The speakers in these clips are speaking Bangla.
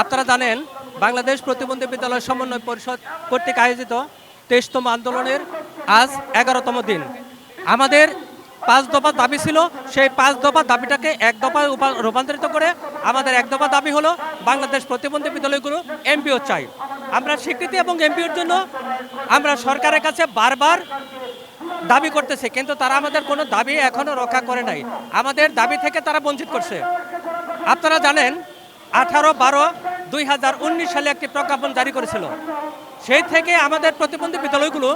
আপনারা জানেন, বাংলাদেশ প্রতিবন্ধী বিদ্যালয় সমন্বয় পরিষদ কর্তৃক আয়োজিত তেইশতম আন্দোলনের আজ এগারোতম দিন। আমাদের পাঁচ দফা দাবি ছিল, সেই পাঁচ দফা দাবিটাকে এক দফায় রূপান্তরিত করে আমাদের এক দফা দাবি হলো, বাংলাদেশ প্রতিবন্ধী বিদ্যালয়গুলো এমপিও চাই। আমরা স্বীকৃতি এবং এমপিওর জন্য আমরা সরকারের কাছে বারবার দাবি করতেছে, কিন্তু তারা আমাদের কোনো দাবি এখনও রক্ষা করে নাই। আমাদের দাবি থেকে তারা বঞ্চিত করছে। আপনারা জানেন, আঠারো বারো দুই হাজার উনিশ সালে একটি প্রজ্ঞাপন জারি করেছিল। সেই থেকে আমাদের প্রতিবন্ধী বিদ্যালয়গুলো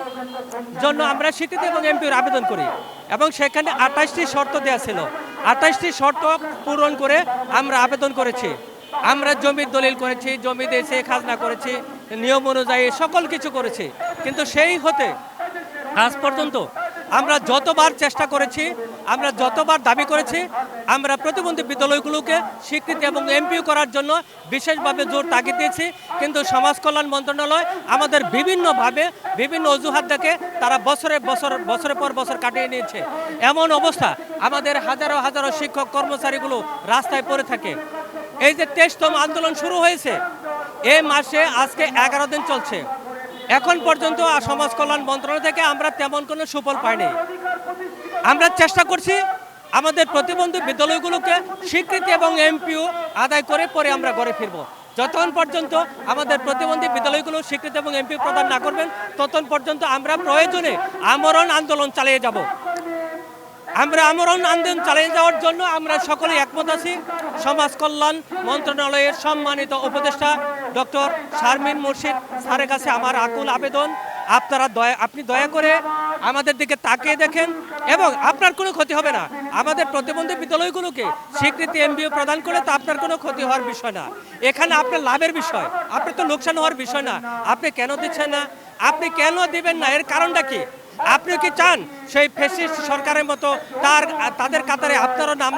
জন্য আমরা স্বীকৃতি এবং এমপির আবেদন করি এবং সেখানে আঠাশটি শর্ত দেওয়া ছিল। আঠাশটি শর্ত পূরণ করে আমরা আবেদন করেছি। আমরা জমির দলিল করেছি, জমি দিয়েছি, খাজনা করেছি, নিয়ম অনুযায়ী সকল কিছু করেছি। কিন্তু সেই হতে আজ পর্যন্ত আমরা যতবার চেষ্টা করেছি আমরা যতবার দাবি করেছি, আমরা প্রতিবন্ধী বিদ্যালয়গুলোকে স্বীকৃতি এবং এমপিও করার জন্য বিশেষভাবে জোর তাগিদ দিয়েছি। কিন্তু সমাজ কল্যাণ মন্ত্রণালয় আমাদের বিভিন্নভাবে বিভিন্ন অজুহাত দেখে তারা বছরে বছর, বছরের পর বছর কাটিয়ে নিয়েছে। এমন অবস্থা আমাদের হাজারো হাজারো শিক্ষক কর্মচারীগুলো রাস্তায় পড়ে থাকে। এই যে তেইশতম আন্দোলন শুরু হয়েছে, এ মাসে আজকে এগারো দিন চলছে। এখন পর্যন্ত সমাজ কল্যাণ মন্ত্রণালয় থেকে আমরা তেমন কোনো সুফল পাইনি। আমরা চেষ্টা করছি আমাদের প্রতিবন্ধী বিদ্যালয়গুলোকে স্বীকৃতি এবং এমপিও আদায় করে পরে আমরা ঘরে ফিরব। যতক্ষণ পর্যন্ত আমাদের প্রতিবন্ধী বিদ্যালয়গুলো স্বীকৃতি এবং এমপি প্রদান না করবেন, ততক্ষণ পর্যন্ত আমরা প্রয়োজনে আমরণ আন্দোলন চালিয়ে যাব। আমরা আমরণ আন্দোলন চালিয়ে যাওয়ার জন্য আমরা সকলেই একমত আছি। সমাজ কল্যাণ মন্ত্রণালয়ের সম্মানিত উপদেষ্টা ডক্টর শারমিন মুর্শিদ স্যারের কাছে আমার আকুল আবেদন। আপনারা দয়া, আপনি দয়া করে আমাদের দিকে তাকিয়ে দেখেন এবং আপনার কোনো ক্ষতি হবে না। আমাদের প্রতিবন্ধী বিদ্যালয়গুলোকে স্বীকৃতি এমবিও প্রদান করে তো আপনার কোনো ক্ষতি হওয়ার বিষয় না। এখানে আপনার লাভের বিষয়, আপনার তো লোকসান হওয়ার বিষয় না। আপনি কেন দিচ্ছেন না? আপনি কেন দিবেন না? এর কারণটা কি? আপনি কি চান? সেই ফেসিস্ট সরকারের মতো তার তাদের কাতারে আপনারও নাম